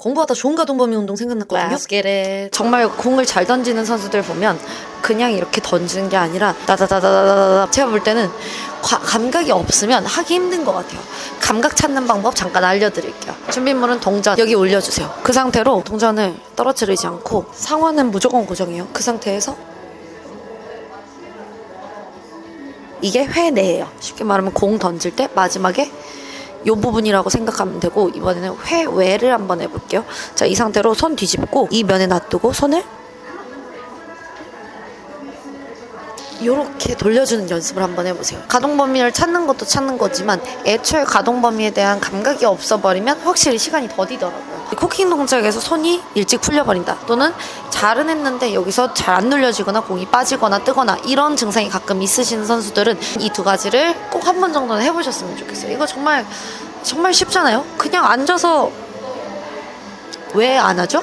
공부하다 좋은 가동범위 운동 생각났거든요. 정말 공을 잘 던지는 선수들 보면 그냥 이렇게 던지는 게 아니라 다다다다다다다 제가 볼 때는 과- 감각이 없으면 하기 힘든 것 같아요. 감각 찾는 방법 잠깐 알려드릴게요. 준비물은 동전 여기 올려주세요. 그 상태로 동전을 떨어뜨리지 않고 상완은 무조건 고정해요. 그 상태에서 이게 회내예요. 쉽게 말하면 공 던질 때 마지막에 요 부분이라고 생각하면 되고 이번에는 회외를 한번 해볼게요. 자, 이 상태로 손 뒤집고 이 면에 놔두고 손을 이렇게 돌려주는 연습을 한번 해보세요. 가동 범위를 찾는 것도 찾는 거지만 애초에 가동 범위에 대한 감각이 없어버리면 확실히 시간이 더디더라고요. 이 코킹 동작에서 손이 일찍 풀려버린다. 또는 잘은 했는데 여기서 잘 안 눌려지거나 공이 빠지거나 뜨거나 이런 증상이 가끔 있으신 선수들은 이 두 가지를 꼭 한 번 정도는 해보셨으면 좋겠어요. 이거 정말 정말 쉽잖아요. 그냥 앉아서 왜 안 하죠?